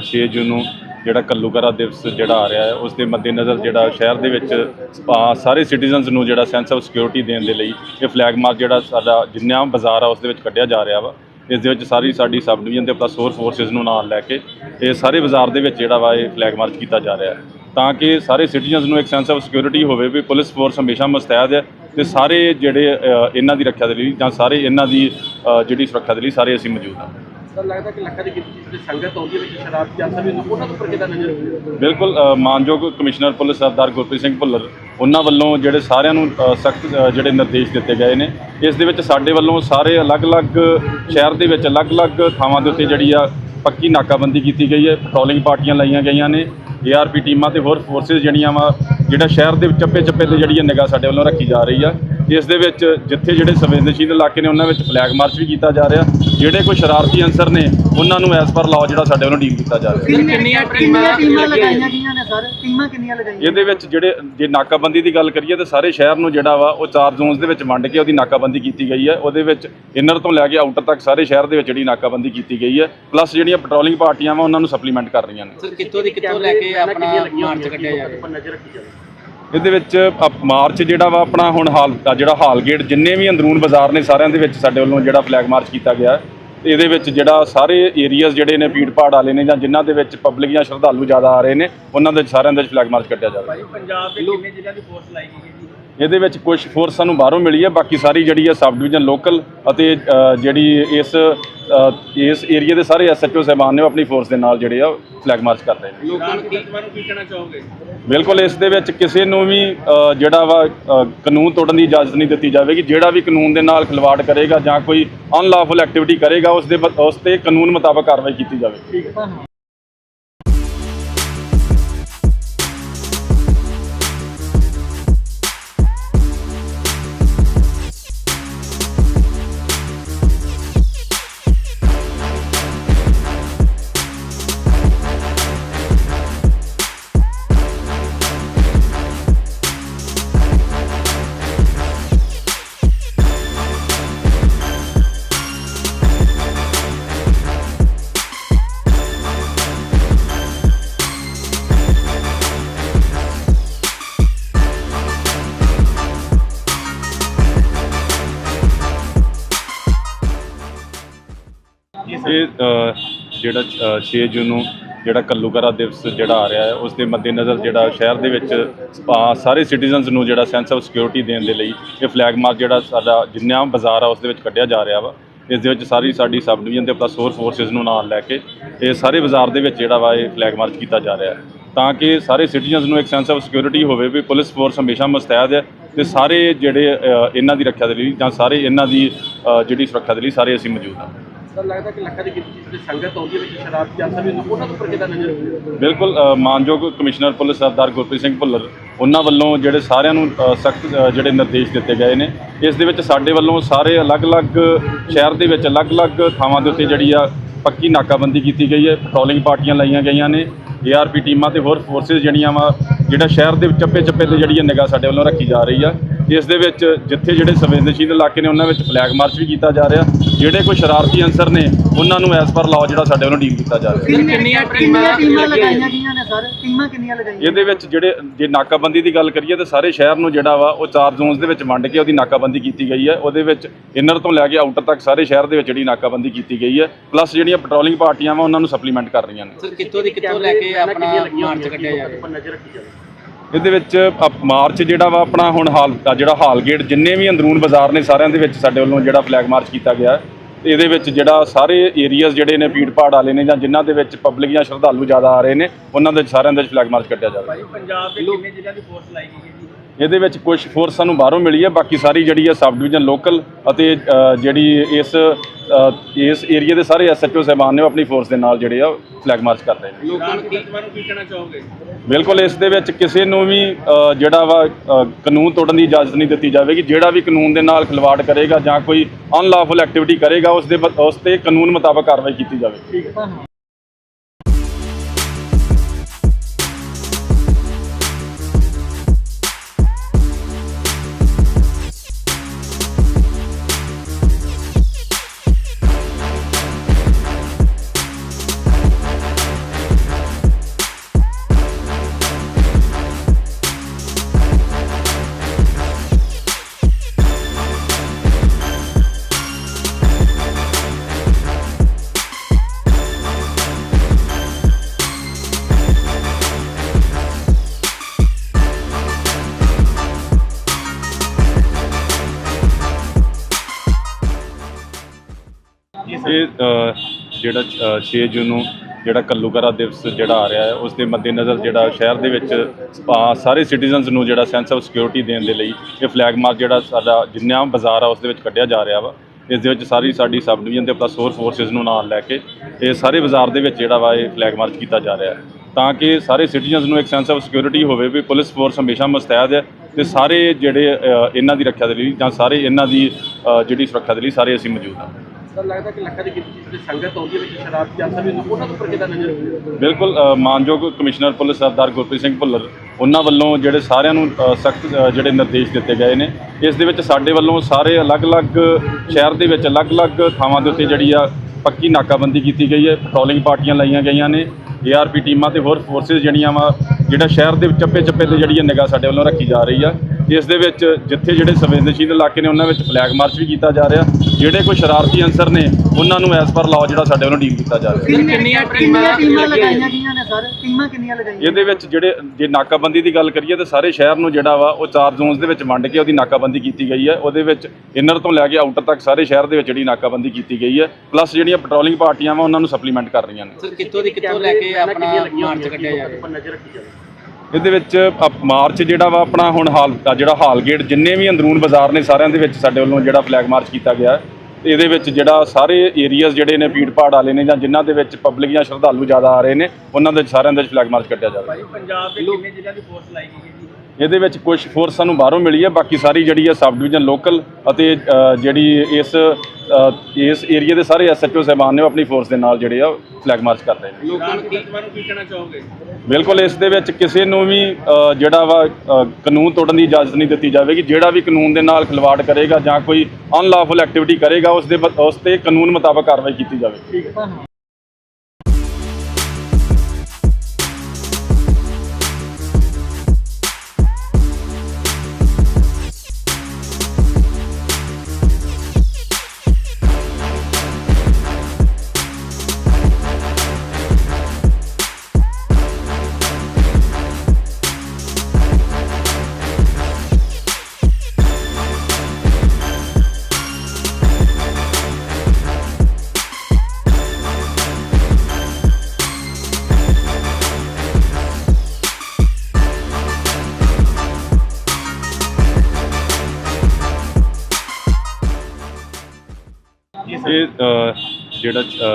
6 ਜੂਨ ਨੂੰ ਜਿਹੜਾ ਕੱਲੂਕਰਾ ਦਿਵਸ ਜਿਹੜਾ ਆ ਰਿਹਾ ਹੈ, ਉਸ ਦੇ ਮੱਦੇਨਜ਼ਰ ਜਿਹੜਾ ਸ਼ਹਿਰ ਦੇ ਵਿੱਚ ਸਾਰੇ ਸਿਟੀਜ਼ਨਸ ਨੂੰ ਜਿਹੜਾ ਸੈਂਸ ਆਫ ਸਿਕਿਉਰਿਟੀ ਦੇਣ ਦੇ ਲਈ ਇਹ ਫਲੈਗ ਮਾਰਚ ਜਿਹੜਾ ਸਾਡਾ ਜਿੰਨਾ ਬਾਜ਼ਾਰ ਆ, ਉਸ ਦੇ ਵਿੱਚ ਕੱਢਿਆ ਜਾ ਰਿਹਾ ਵਾ। ਇਸ ਦੇ ਵਿੱਚ ਸਾਰੀ ਸਾਡੀ ਸਬ ਡਿਵੀਜ਼ਨ ਤੇ ਪਲੱਸ ਹੋਰ ਫੋਰਸਿਸ ਨੂੰ ਨਾਲ ਲੈ ਕੇ ਇਹ ਸਾਰੇ ਬਾਜ਼ਾਰ ਦੇ ਵਿੱਚ ਜਿਹੜਾ ਵਾ ਇਹ ਫਲੈਗ ਮਾਰਚ ਕੀਤਾ ਜਾ ਰਿਹਾ ਹੈ। ਤਾਂ ਕਿ ਸਾਰੇ ਸਿਟੀਜ਼ਨਸ ਨੂੰ ਇੱਕ ਸੈਂਸ ਆਫ ਸਿਕਿਉਰਿਟੀ ਹੋਵੇ ਵੀ ਪੁਲਿਸ ਫੋਰਸ ਹਮੇਸ਼ਾ ਮੁਸਤੈਦ ਹੈ ਤੇ ਸਾਰੇ ਜਿਹੜੇ ਇਹਨਾਂ ਦੀ ਰੱਖਿਆ ਦੇ ਲਈ ਜਾਂ ਸਾਰੇ ਇਹਨਾਂ ਦੀ ਜਿਹੜੀ ਸੁਰੱਖਿਆ ਦੇ ਲਈ ਸਾਰੇ ਅਸੀਂ ਮੌਜੂਦ ਹਾਂ। ਸਰ ਲੱਗਦਾ ਕਿ ਲੱਖਾਂ ਦੀ ਗਿਣਤੀ ਵਿੱਚ ਸੰਗਤ ਆਉਂਦੀ ਹੈ ਵਿੱਚ ਸ਼ਰਾਬ ਦੀ ਅਸਰ ਵੀ ਉਹਨਾਂ ਉੱਪਰ ਕਿਦਾਂ ਨਜ਼ਰ ਬਿਲਕੁਲ ਮਾਨਯੋਗ ਕਮਿਸ਼ਨਰ ਪੁਲਿਸ ਸਰਦਾਰ ਗੁਰਪ੍ਰੀਤ ਸਿੰਘ ਭੁੱਲਰ, ਉਹਨਾਂ ਵੱਲੋਂ ਜਿਹੜੇ ਸਾਰਿਆਂ ਨੂੰ ਸਖਤ ਜਿਹੜੇ ਨਿਰਦੇਸ਼ ਦਿੱਤੇ ਗਏ ਨੇ, ਇਸ ਦੇ ਵਿੱਚ ਸਾਡੇ ਵੱਲੋਂ ਸਾਰੇ ਅਲੱਗ-ਅਲੱਗ ਸ਼ਹਿਰ ਦੇ ਵਿੱਚ ਅਲੱਗ-ਅਲੱਗ ਥਾਵਾਂ ਦੇ ਉੱਤੇ ਜਿਹੜੀ ਆ ਪੱਕੀ ਨਾਕਾਬੰਦੀ ਕੀਤੀ ਗਈ ਹੈ ਪੈਟਰੋਲਿੰਗ ਪਾਰਟੀਆਂ ਲਾਈਆਂ ਗਈਆਂ ਨੇ ਏਆਰਪੀ ਟੀਮਾਂ ਤੇ ਹੋਰ ਫੋਰਸਿਸ ਜਿਹੜੀਆਂ ਵਾ, ਜਿਹੜਾ ਸ਼ਹਿਰ ਦੇ ਚੱਪੇ ਚੱਪੇ ਤੇ ਜਿਹੜੀ ਨਿਗਾਹ ਸਾਡੇ ਵੱਲੋਂ ਰੱਖੀ ਜਾ ਰਹੀ ਆ। ਇਸ ਦੇ ਵਿੱਚ ਜਿੱਥੇ ਜਿਹੜੇ ਸੰਵੇਦਨਸ਼ੀਲ ਇਲਾਕੇ ਨੇ ਉਹਨਾਂ ਵਿੱਚ ਫਲੈਗ ਮਾਰਚ ਵੀ ਕੀਤਾ ਜਾ ਰਿਹਾ। ਜਿਹੜੇ ਕੋਈ ਸ਼ਰਾਰਤੀ ਅਨਸਰ ਨੇ ਉਹਨਾਂ ਨੂੰ ਐਸ ਪਰ ਲਾਅ ਜਿਹੜਾ ਸਾਡੇ ਵੱਲੋਂ ਡੀਲ ਕੀਤਾ ਜਾ ਰਿਹਾ। ਕਿੰਨੀਆਂ ਟੀਮਾਂ ਲਗਾਈਆਂ ਗਈਆਂ ਨੇ ਸਰ? ਟੀਮਾਂ ਕਿੰਨੀਆਂ ਲਗਾਈਆਂ ਇਹਦੇ ਵਿੱਚ ਜਿਹੜੇ ਜੇ ਨਾਕਾਬੰਦੀ ਦੀ ਗੱਲ ਕਰੀਏ ਤਾਂ ਸਾਰੇ ਸ਼ਹਿਰ ਨੂੰ ਜਿਹੜਾ ਵਾ ਉਹ ਚਾਰ ਜ਼ੋਨਸ ਦੇ ਵਿੱਚ ਵੰਡ ਕੇ ਉਹਦੀ ਨਾਕਾਬੰਦੀ ਕੀਤੀ ਗਈ ਹੈ। ਉਹਦੇ ਵਿੱਚ ਇਨਰ ਤੋਂ ਲੈ ਕੇ ਆਊਟਰ ਤੱਕ ਸਾਰੇ ਸ਼ਹਿਰ ਦੇ ਵਿੱਚ ਜਿਹੜੀ ਨਾਕਾਬੰਦੀ ਕੀਤੀ ਗਈ ਹੈ। ਪਲੱਸ ਜਿਹੜੀਆਂ ਪੈਟਰੋਲਿੰਗ ਪਾਰਟੀਆਂ ਵਾ ਉਹਨਾਂ ਨੂੰ ਸਪਲੀਮੈਂਟ ਕਰ ਰਹੀਆਂ ਨੇ। ਸਰ ਕਿੱਥੋਂ ਦੀ ਕਿੱਥੋਂ ਲੈ ਕੇ ਆਪਣਾ ਮਾਰਚ ਕੱਢਿਆ ਰੱਖੀ ਜਾਵੇ। ਇਹਦੇ ਵਿੱਚ ਅਪ- ਮਾਰਚ ਜਿਹੜਾ ਵਾ ਆਪਣਾ ਹੁਣ ਹਾਲ ਜਿਹੜਾ ਹਾਲ ਗੇਟ ਜਿੰਨੇ ਵੀ ਅੰਦਰੂਨ ਬਾਜ਼ਾਰ ਨੇ ਸਾਰਿਆਂ ਦੇ ਵਿੱਚ ਸਾਡੇ ਵੱਲੋਂ ਜਿਹੜਾ ਫਲੈਗ ਮਾਰਚ ਕੀਤਾ ਗਿਆ ਹੈ। ਇਹਦੇ ਵਿੱਚ ਜਿਹੜਾ ਸਾਰੇ ਏਰੀਆਜ਼ ਜਿਹੜੇ ਨੇ, ਭੀੜ ਭਾੜ ਵਾਲੇ ਨੇ ਜਾਂ ਜਿਨ੍ਹਾਂ ਦੇ ਵਿੱਚ ਪਬਲਿਕ ਜਾਂ ਸ਼ਰਧਾਲੂ ਜ਼ਿਆਦਾ ਆ ਰਹੇ ਨੇ, ਉਹਨਾਂ ਦੇ ਸਾਰਿਆਂ ਦੇ ਵਿੱਚ ਫਲੈਗ ਮਾਰਚ ਕੱਢਿਆ ਜਾਵੇ ਪੰਜਾਬ ਦੇ ਕਿੰਨੇ ਜ਼ਿਲ੍ਹਿਆਂ ਦੀ ਫੋਰਸ ਲਾਈ ਗਈ ਇਹਦੇ ਵਿੱਚ ਕੁਝ ਫੋਰਸ ਸਾਨੂੰ ਬਾਹਰੋਂ ਮਿਲੀ ਹੈ ਬਾਕੀ ਸਾਰੀ ਜਿਹੜੀ ਹੈ ਸਬ ਡਿਵੀਜ਼ਨ ਲੋਕਲ ਅਤੇ ਜਿਹੜੀ ਇਸ ਇਸ ਏਰੀਆ ਦੇ ਸਾਰੇ ਐਸਐਚਓ ਸਾਹਿਬਾਨ ਨੇ ਆਪਣੀ ਫੋਰਸ ਦੇ ਨਾਲ ਜਿਹੜੇ ਆ ਫਲੈਗ ਮਾਰਚ ਕਰ ਰਹੇ ਨੇ। ਲੋਕਾਂ ਨੂੰ ਕੀ ਕਹਿਣਾ ਚਾਹੋਗੇ? ਬਿਲਕੁਲ ਇਸ ਦੇ ਵਿੱਚ ਕਿਸੇ ਨੂੰ ਵੀ ਜਿਹੜਾ ਵਾ ਕਾਨੂੰਨ ਤੋੜਨ ਦੀ ਇਜਾਜ਼ਤ ਨਹੀਂ ਦਿੱਤੀ ਜਾਵੇਗੀ। ਜਿਹੜਾ ਵੀ ਕਾਨੂੰਨ ਦੇ ਨਾਲ ਖਿਲਵਾੜ ਕਰੇਗਾ ਜਾਂ ਕੋਈ ਅਨਲੌਫੁਲ ਐਕਟੀਵਿਟੀ ਕਰੇਗਾ ਉਸ ਦੇ ਉਸ ਤੇ ਕਾਨੂੰਨ ਮੁਤਾਬਕ ਕਾਰਵਾਈ ਕੀਤੀ ਜਾਵੇਗੀ। ਜਿਹੜਾ 6 ਜੂਨ ਨੂੰ ਜਿਹੜਾ ਕੱਲੂਕਰਾ ਦਿਵਸ ਜਿਹੜਾ ਆ ਰਿਹਾ ਹੈ, ਉਸ ਦੇ ਮੱਦੇਨਜ਼ਰ ਜਿਹੜਾ ਸ਼ਹਿਰ ਦੇ ਵਿੱਚ ਸਾਰੇ ਸਿਟੀਜ਼ਨਸ ਨੂੰ ਜਿਹੜਾ ਸੈਂਸ ਆਫ ਸਿਕਿਉਰਿਟੀ ਦੇਣ ਦੇ ਲਈ ਇਹ ਫਲੈਗ ਮਾਰਚ ਜਿਹੜਾ ਸਾਡਾ ਜਿੰਨਾ ਬਾਜ਼ਾਰ ਆ, ਉਸ ਦੇ ਵਿੱਚ ਕੱਢਿਆ ਜਾ ਰਿਹਾ ਵਾ। ਇਸ ਦੇ ਵਿੱਚ ਸਾਰੀ ਸਾਡੀ ਸਬ ਡਿਵੀਜ਼ਨ ਤੇ ਪਲੱਸ ਹੋਰ ਫੋਰਸਿਸ ਨੂੰ ਨਾਲ ਲੈ ਕੇ ਇਹ ਸਾਰੇ ਬਾਜ਼ਾਰ ਦੇ ਵਿੱਚ ਜਿਹੜਾ ਵਾ ਇਹ ਫਲੈਗ ਮਾਰਚ ਕੀਤਾ ਜਾ ਰਿਹਾ ਹੈ। ਤਾਂ ਕਿ ਸਾਰੇ ਸਿਟੀਜ਼ਨਸ ਨੂੰ ਇੱਕ ਸੈਂਸ ਆਫ ਸਿਕਿਉਰਿਟੀ ਹੋਵੇ ਵੀ ਪੁਲਿਸ ਫੋਰਸ ਹਮੇਸ਼ਾ ਮੁਸਤੈਦ ਹੈ ਤੇ ਸਾਰੇ ਜਿਹੜੇ ਇਹਨਾਂ ਦੀ ਰੱਖਿਆ ਦੇ ਲਈ ਜਾਂ ਸਾਰੇ ਇਹਨਾਂ ਦੀ ਜਿਹੜੀ ਸੁਰੱਖਿਆ ਦੇ ਲਈ ਸਾਰੇ ਅਸੀਂ ਮੌਜੂਦ ਹਾਂ। ਸਰ ਲੱਗਦਾ ਕਿ ਲੱਖਾਂ ਦੀ ਗਿਣਤੀ ਵਿੱਚ ਸੰਗਤ ਆਉਂਦੀ ਹੈ ਵਿੱਚ ਸ਼ਰਾਬ ਦੀ ਅਸਰ ਵੀ ਉਹਨਾਂ ਉੱਪਰ ਕਿਦਾਂ ਨਜ਼ਰ ਬਿਲਕੁਲ ਮਾਨਯੋਗ ਕਮਿਸ਼ਨਰ ਪੁਲਿਸ ਸਰਦਾਰ ਗੁਰਪ੍ਰੀਤ ਸਿੰਘ ਭੁੱਲਰ, ਉਹਨਾਂ ਵੱਲੋਂ ਜਿਹੜੇ ਸਾਰਿਆਂ ਨੂੰ ਸਖਤ ਜਿਹੜੇ ਨਿਰਦੇਸ਼ ਦਿੱਤੇ ਗਏ ਨੇ, ਇਸ ਦੇ ਵਿੱਚ ਸਾਡੇ ਵੱਲੋਂ ਸਾਰੇ ਅਲੱਗ-ਅਲੱਗ ਸ਼ਹਿਰ ਦੇ ਵਿੱਚ ਅਲੱਗ-ਅਲੱਗ ਥਾਵਾਂ ਦੇ ਉੱਤੇ ਜਿਹੜੀ ਆ ਪੱਕੀ ਨਾਕਾਬੰਦੀ ਕੀਤੀ ਗਈ ਹੈ ਪੈਟਰੋਲਿੰਗ ਪਾਰਟੀਆਂ ਲਾਈਆਂ ਗਈਆਂ ਨੇ ਏਆਰਪੀ ਟੀਮਾਂ ਤੇ ਹੋਰ ਫੋਰਸਿਸ ਜਿਹੜੀਆਂ ਵਾ, ਜਿਹੜਾ ਸ਼ਹਿਰ ਦੇ ਚੱਪੇ-ਚੱਪੇ ਤੇ ਜਿਹੜੀ ਨਿਗਾਹ ਸਾਡੇ ਵੱਲੋਂ ਰੱਖੀ ਜਾ ਰਹੀ ਆ। ਇਸ ਦੇ ਵਿੱਚ ਜਿੱਥੇ ਜਿਹੜੇ ਸੰਵੇਦਨਸ਼ੀਲ ਇਲਾਕੇ ਨੇ ਉਹਨਾਂ ਵਿੱਚ ਫਲੈਗ ਮਾਰਚ ਵੀ ਕੀਤਾ ਜਾ ਰਿਹਾ। ਜਿਹੜੇ ਕੋਈ ਸ਼ਰਾਰਤੀ ਅਨਸਰ ਨੇ ਉਹਨਾਂ ਨੂੰ ਐਸ ਪਰ ਲਾਅ ਜਿਹੜਾ ਸਾਡੇ ਵੱਲੋਂ ਡੀਲ ਕੀਤਾ ਜਾ ਰਿਹਾ। ਕਿੰਨੀਆਂ ਟੀਮਾਂ ਲਗਾਈਆਂ ਗਈਆਂ ਨੇ ਸਰ? ਟੀਮਾਂ ਕਿੰਨੀਆਂ ਲਗਾਈਆਂ ਇਹਦੇ ਵਿੱਚ ਜਿਹੜੇ ਜੇ ਨਾਕਾਬੰਦੀ ਦੀ ਗੱਲ ਕਰੀਏ ਤਾਂ ਸਾਰੇ ਸ਼ਹਿਰ ਨੂੰ ਜਿਹੜਾ ਵਾ ਉਹ ਚਾਰ ਜ਼ੋਨਸ ਦੇ ਵਿੱਚ ਵੰਡ ਕੇ ਉਹਦੀ ਨਾਕਾਬੰਦੀ ਕੀਤੀ ਗਈ ਹੈ। ਉਹਦੇ ਵਿੱਚ ਇਨਰ ਤੋਂ ਲੈ ਕੇ ਆਊਟਰ ਤੱਕ ਸਾਰੇ ਸ਼ਹਿਰ ਦੇ ਵਿੱਚ ਜਿਹੜੀ ਨਾਕਾਬੰਦੀ ਕੀਤੀ ਗਈ ਹੈ। ਪਲੱਸ ਜਿਹੜੀਆਂ ਪੈਟਰੋਲਿੰਗ ਪਾਰਟੀਆਂ ਵਾ ਉਹਨਾਂ ਨੂੰ ਸਪਲੀਮੈਂਟ ਕਰ ਰਹੀਆਂ ਨੇ। ਸਰ ਕਿੱਥੋਂ ਦੀ ਕਿੱਥੋਂ ਲੈ ਕੇ ਆਪਣਾ ਮਾਰਚ ਕੱਢਿਆ ਰੱਖੀ ਜਾਵੇ ਇਹਦੇ ਵਿੱਚ ਅਪ- ਮਾਰਚ ਜਿਹੜਾ ਵਾ ਆਪਣਾ ਹੁਣ ਹਾਲ ਜਿਹੜਾ ਹਾਲ ਗੇਟ ਜਿੰਨੇ ਵੀ ਅੰਦਰੂਨ ਬਾਜ਼ਾਰ ਨੇ ਸਾਰਿਆਂ ਦੇ ਵਿੱਚ ਸਾਡੇ ਵੱਲੋਂ ਜਿਹੜਾ ਫਲੈਗ ਮਾਰਚ ਕੀਤਾ ਗਿਆ ਹੈ। ਇਹਦੇ ਵਿੱਚ ਜਿਹੜਾ ਸਾਰੇ ਏਰੀਆਜ਼ ਜਿਹੜੇ ਨੇ, ਭੀੜ ਭਾੜ ਵਾਲੇ ਨੇ ਜਾਂ ਜਿਨ੍ਹਾਂ ਦੇ ਵਿੱਚ ਪਬਲਿਕ ਜਾਂ ਸ਼ਰਧਾਲੂ ਜ਼ਿਆਦਾ ਆ ਰਹੇ ਨੇ, ਉਹਨਾਂ ਦੇ ਸਾਰਿਆਂ ਦੇ ਵਿੱਚ ਫਲੈਗ ਮਾਰਚ ਕੱਢਿਆ ਜਾਵੇ ਪੰਜਾਬ ਦੇ ਕਿੰਨੇ ਜ਼ਿਲ੍ਹਿਆਂ ਦੀ ਫੋਰਸ ਲਾਈ ਗਈ ਹੈ ਇਹਦੇ ਵਿੱਚ ਕੁਝ ਫੋਰਸ ਸਾਨੂੰ ਬਾਹਰੋਂ ਮਿਲੀ ਹੈ ਬਾਕੀ ਸਾਰੀ ਜਿਹੜੀ ਹੈ ਸਬ ਡਿਵੀਜ਼ਨ ਲੋਕਲ ਅਤੇ ਜਿਹੜੀ ਇਸ ਇਸ ਏਰੀਆ ਦੇ ਸਾਰੇ ਐਸਐਚਓ ਸਾਹਿਬਾਨ ਨੇ ਆਪਣੀ ਫੋਰਸ ਦੇ ਨਾਲ ਜਿਹੜੇ ਆ ਫਲੈਗ ਮਾਰਚ ਕਰ ਰਹੇ ਨੇ। ਲੋਕਾਂ ਨੂੰ ਕੀ ਕਹਿਣਾ ਚਾਹੋਗੇ? ਬਿਲਕੁਲ ਇਸ ਦੇ ਵਿੱਚ ਕਿਸੇ ਨੂੰ ਵੀ ਜਿਹੜਾ ਵਾ ਕਾਨੂੰਨ ਤੋੜਨ ਦੀ ਇਜਾਜ਼ਤ ਨਹੀਂ ਦਿੱਤੀ ਜਾਵੇਗੀ। ਜਿਹੜਾ ਵੀ ਕਾਨੂੰਨ ਦੇ ਨਾਲ ਖਿਲਵਾੜ ਕਰੇਗਾ ਜਾਂ ਕੋਈ ਅਨਲੌਫੁਲ ਐਕਟੀਵਿਟੀ ਕਰੇਗਾ ਉਸ ਦੇ ਉਸ ਤੇ ਕਾਨੂੰਨ ਮੁਤਾਬਕ ਕਾਰਵਾਈ ਕੀਤੀ ਜਾਵੇਗੀ। ਇਹ ਜਿਹੜਾ 6 ਜੂਨ ਨੂੰ ਜਿਹੜਾ ਕੱਲੂਕਰਾ ਦਿਵਸ ਜਿਹੜਾ ਆ ਰਿਹਾ ਹੈ, ਉਸ ਦੇ ਮੱਦੇਨਜ਼ਰ ਜਿਹੜਾ ਸ਼ਹਿਰ ਦੇ ਵਿੱਚ ਸਾਰੇ ਸਿਟੀਜ਼ਨਸ ਨੂੰ ਜਿਹੜਾ ਸੈਂਸ ਆਫ ਸਿਕਿਉਰਿਟੀ ਦੇਣ ਦੇ ਲਈ ਇਹ ਫਲੈਗ ਮਾਰਚ ਜਿਹੜਾ ਸਾਡਾ ਜਿੰਨਾ ਬਾਜ਼ਾਰ ਆ, ਉਸ ਦੇ ਵਿੱਚ ਕੱਢਿਆ ਜਾ ਰਿਹਾ ਵਾ। ਇਸ ਦੇ ਵਿੱਚ ਸਾਰੀ ਸਾਡੀ ਸਬ ਡਿਵੀਜ਼ਨ ਤੇ ਪਲੱਸ ਹੋਰ ਫੋਰਸਿਸ ਨੂੰ ਨਾਲ ਲੈ ਕੇ ਇਹ ਸਾਰੇ ਬਾਜ਼ਾਰ ਦੇ ਵਿੱਚ ਜਿਹੜਾ ਵਾ ਇਹ ਫਲੈਗ ਮਾਰਚ ਕੀਤਾ ਜਾ ਰਿਹਾ ਹੈ। ਤਾਂ ਕਿ ਸਾਰੇ ਸਿਟੀਜ਼ਨਸ ਨੂੰ ਇੱਕ ਸੈਂਸ ਆਫ ਸਿਕਿਉਰਿਟੀ ਹੋਵੇ ਵੀ ਪੁਲਿਸ ਫੋਰਸ ਹਮੇਸ਼ਾ ਮੁਸਤੈਦ ਹੈ ਤੇ ਸਾਰੇ ਜਿਹੜੇ ਇਹਨਾਂ ਦੀ ਰੱਖਿਆ ਦੇ ਲਈ ਜਾਂ ਸਾਰੇ ਇਹਨਾਂ ਦੀ ਜਿਹੜੀ ਸੁਰੱਖਿਆ ਦੇ ਲਈ ਸਾਰੇ ਅਸੀਂ ਮੌਜੂਦ ਹਾਂ। ਸਰ ਲੱਗਦਾ ਕਿ ਲੱਖਾਂ ਦੀ ਗਿਣਤੀ ਵਿੱਚ ਸੰਗਤ ਆਉਂਦੀ ਹੈ ਵਿੱਚ ਸ਼ਰਾਬ ਦੀ ਅਸਰ ਵੀ ਉਹਨਾਂ ਉੱਪਰ ਕਿਦਾਂ ਨਜ਼ਰ ਬਿਲਕੁਲ ਮਾਨਯੋਗ ਕਮਿਸ਼ਨਰ ਪੁਲਿਸ ਸਰਦਾਰ ਗੁਰਪ੍ਰੀਤ ਸਿੰਘ ਭੁੱਲਰ, ਉਹਨਾਂ ਵੱਲੋਂ ਜਿਹੜੇ ਸਾਰਿਆਂ ਨੂੰ ਸਖਤ ਜਿਹੜੇ ਨਿਰਦੇਸ਼ ਦਿੱਤੇ ਗਏ ਨੇ, ਇਸ ਦੇ ਵਿੱਚ ਸਾਡੇ ਵੱਲੋਂ ਸਾਰੇ ਅਲੱਗ-ਅਲੱਗ ਸ਼ਹਿਰ ਦੇ ਵਿੱਚ ਅਲੱਗ-ਅਲੱਗ ਥਾਵਾਂ ਦੇ ਉੱਤੇ ਜਿਹੜੀ ਆ ਪੱਕੀ ਨਾਕਾਬੰਦੀ ਕੀਤੀ ਗਈ ਹੈ ਪੈਟਰੋਲਿੰਗ ਪਾਰਟੀਆਂ ਲਾਈਆਂ ਗਈਆਂ ਨੇ ਏਆਰਪੀ ਟੀਮਾਂ ਤੇ ਹੋਰ ਫੋਰਸਿਸ ਜਿਹੜੀਆਂ ਵਾ, ਜਿਹੜਾ ਸ਼ਹਿਰ ਦੇ ਚੱਪੇ-ਚੱਪੇ ਤੇ ਜਿਹੜੀ ਨਿਗਾਹ ਸਾਡੇ ਵੱਲੋਂ ਰੱਖੀ ਜਾ ਰਹੀ ਆ। ਇਸ ਦੇ ਵਿੱਚ ਜਿੱਥੇ ਜਿਹੜੇ ਸੰਵੇਦਨਸ਼ੀਲ ਇਲਾਕੇ ਨੇ ਉਹਨਾਂ ਵਿੱਚ ਫਲੈਗ ਮਾਰਚ ਵੀ ਕੀਤਾ ਜਾ ਰਿਹਾ। ਜਿਹੜੇ ਕੋਈ ਸ਼ਰਾਰਤੀ ਅਨਸਰ ਨੇ ਉਹਨਾਂ ਨੂੰ ਐਸ ਪਰ ਲਾਅ ਜਿਹੜਾ ਸਾਡੇ ਵੱਲੋਂ ਡੀਲ ਕੀਤਾ ਜਾ ਰਿਹਾ। ਕਿੰਨੀਆਂ ਟੀਮਾਂ ਲਗਾਈਆਂ ਗਈਆਂ ਨੇ ਸਰ? ਟੀਮਾਂ ਕਿੰਨੀਆਂ ਲਗਾਈਆਂ ਇਹਦੇ ਵਿੱਚ ਜਿਹੜੇ ਜੇ ਨਾਕਾਬੰਦੀ ਦੀ ਗੱਲ ਕਰੀਏ ਤਾਂ ਸਾਰੇ ਸ਼ਹਿਰ ਨੂੰ ਜਿਹੜਾ ਵਾ ਉਹ ਚਾਰ ਜ਼ੋਨਸ ਦੇ ਵਿੱਚ ਵੰਡ ਕੇ ਉਹਦੀ ਨਾਕਾਬੰਦੀ ਕੀਤੀ ਗਈ ਹੈ। ਉਹਦੇ ਵਿੱਚ ਇਨਰ ਤੋਂ ਲੈ ਕੇ ਆਊਟਰ ਤੱਕ ਸਾਰੇ ਸ਼ਹਿਰ ਦੇ ਵਿੱਚ ਜਿਹੜੀ ਨਾਕਾਬੰਦੀ ਕੀਤੀ ਗਈ ਹੈ। ਪਲੱਸ ਜਿਹੜੀਆਂ ਪੈਟਰੋਲਿੰਗ ਪਾਰਟੀਆਂ ਵਾ ਉਹਨਾਂ ਨੂੰ ਸਪਲੀਮੈਂਟ ਕਰ ਰਹੀਆਂ ਨੇ। ਸਰ ਕਿੱਥੋਂ ਦੀ ਕਿੱਥੋਂ ਲੈ ਕੇ ਆਪਣਾ ਮਾਰਚ ਕੱਢਿਆ ਰੱਖੀ ਜਾਵੇ। ਇਹਦੇ ਵਿੱਚ ਮਾਰਚ ਜਿਹੜਾ ਵਾ ਆਪਣਾ ਹੁਣ ਹਾਲ ਜਿਹੜਾ ਹਾਲ ਗੇਟ ਜਿੰਨੇ ਵੀ ਅੰਦਰੂਨ ਬਾਜ਼ਾਰ ਨੇ ਸਾਰਿਆਂ ਦੇ ਵਿੱਚ ਸਾਡੇ ਵੱਲੋਂ ਜਿਹੜਾ ਫਲੈਗ ਮਾਰਚ ਕੀਤਾ ਗਿਆ ਇਹਦੇ ਵਿੱਚ ਜਿਹੜਾ ਸਾਰੇ ਏਰੀਆਜ਼ ਜਿਹੜੇ ਨੇ ਭੀੜ ਭਾੜ ਵਾਲੇ ਨੇ ਜਾਂ ਜਿਨ੍ਹਾਂ ਦੇ ਵਿੱਚ ਪਬਲਿਕ ਜਾਂ ਸ਼ਰਧਾਲੂ ਜ਼ਿਆਦਾ ਆ ਰਹੇ ਨੇ ਉਹਨਾਂ ਦੇ ਸਾਰਿਆਂ ਦੇ ਵਿੱਚ ਫਲੈਗ ਮਾਰਚ ਕੱਢਿਆ ਜਾਵੇ ਪੰਜਾਬ ਦੇ ਕਿੰਨੇ ਜ਼ਿਲ੍ਹਿਆਂ ਦੀ ਫੋਰਸ ਲਾਈ ਗਈ ਹੈ ਇਹਦੇ ਵਿੱਚ ਕੁਝ ਫੋਰਸ ਸਾਨੂੰ ਬਾਹਰੋਂ ਮਿਲੀ ਹੈ ਬਾਕੀ ਸਾਰੀ ਜਿਹੜੀ ਹੈ ਸਬ ਡਿਵੀਜ਼ਨ ਲੋਕਲ ਅਤੇ ਜਿਹੜੀ ਇਸ ਇਸ ਏਰੀਆ ਦੇ ਸਾਰੇ ਐਸਐਚਓ ਸਾਹਿਬਾਨ ਨੇ ਆਪਣੀ ਫੋਰਸ ਦੇ ਨਾਲ ਜਿਹੜੇ ਆ ਫਲੈਗ ਮਾਰਚ ਕਰ ਰਹੇ ਨੇ। ਲੋਕਾਂ ਨੂੰ ਕੀ ਕਹਿਣਾ ਚਾਹੋਗੇ? ਬਿਲਕੁਲ ਇਸ ਦੇ ਵਿੱਚ ਕਿਸੇ ਨੂੰ ਵੀ ਜਿਹੜਾ ਵਾ ਕਾਨੂੰਨ ਤੋੜਨ ਦੀ ਇਜਾਜ਼ਤ ਨਹੀਂ ਦਿੱਤੀ ਜਾਵੇਗੀ। ਜਿਹੜਾ ਵੀ ਕਾਨੂੰਨ ਦੇ ਨਾਲ ਖਿਲਵਾੜ ਕਰੇਗਾ ਜਾਂ ਕੋਈ ਅਨਲੌਫੁਲ ਐਕਟੀਵਿਟੀ ਕਰੇਗਾ ਉਸ ਦੇ ਉਸ ਤੇ ਕਾਨੂੰਨ ਮੁਤਾਬਕ ਕਾਰਵਾਈ ਕੀਤੀ ਜਾਵੇਗੀ।